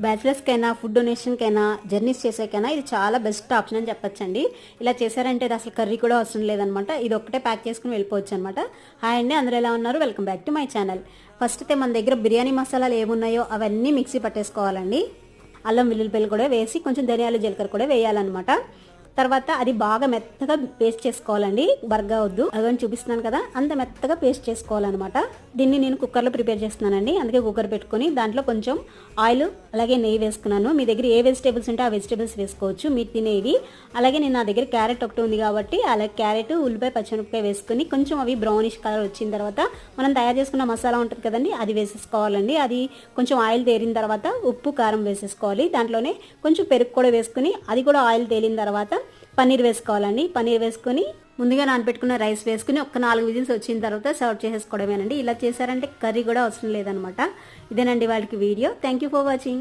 బ్యాచిలర్స్కైనా food డొనేషన్కైనా journeys చేసేకైనా ఇది చాలా best option అని చెప్పొచ్చండి. ఇలా చేశారంటే ఇది అసలు కర్రీ కూడా అవసరం లేదనమాట. ఇది ఒక్కటే ప్యాక్ చేసుకుని వెళ్ళిపోవచ్చు అనమాట హాయ్ అండి అందరూ ఎలా ఉన్నారు? Welcome back to my channel. First అయితే మన దగ్గర బిర్యానీ మసాలాలు ఏమున్నాయో అవన్నీ మిక్సీ పట్టేసుకోవాలండి. అల్లం వెల్లుల్లిపల్లి కూడా వేసి కొంచెం ధనియాలు జీలకర్ర కూడా వేయాలన్నమాట. తర్వాత అది బాగా మెత్తగా పేస్ట్ చేసుకోవాలండి. బర్గా వద్దు. అదని చూపిస్తున్నాను కదా. అంత మెత్తగా పేస్ట్ చేసుకోవాలన్నమాట. దీన్ని నేను కుక్కర్లో ప్రిపేర్ చేస్తున్నానండి. అందుకే కుక్కర్ పెట్టుకొని దాంట్లో కొంచెం ఆయిల్ అలాగే నెయ్యి వేసుకున్నాను. మీ దగ్గర ఏ వెజిటేబుల్స్ ఉంటే ఆ వెజిటేబుల్స్ వేసుకోవచ్చు. మీరు తినేవి. అలాగే నేను నా దగ్గర క్యారెట్ ఒకటి ఉంది కాబట్టి అలాగే క్యారెట్ ఉల్లిపాయ పచ్చిమిరపకాయ వేసుకుని కొంచెం అవి బ్రౌనిష్ కలర్ వచ్చిన తర్వాత మనం తయారు చేసుకున్న మసాలా ఉంటుంది కదండి అది వేసేసుకోవాలండి. అది కొంచెం ఆయిల్ తేలిన తర్వాత ఉప్పు కారం వేసేసుకోవాలి. దాంట్లోనే కొంచెం పెరుగు కూడా వేసుకుని అది కూడా ఆయిల్ తేలిన తర్వాత పన్నీర్ వేసుకోవాలండి. పన్నీర్ వేసుకొని ముందుగా నానబెట్టుకున్న రైస్ వేసుకుని ఒక నాలుగు విజిల్స్ వచ్చిన తర్వాత సర్వ్ చేసేసుకోవడమేనండి. ఇలా చేశారంటే కర్రీ కూడా అవసరం లేదనమాట. ఇదేనండి వాళ్ళకి video. Thank you for watching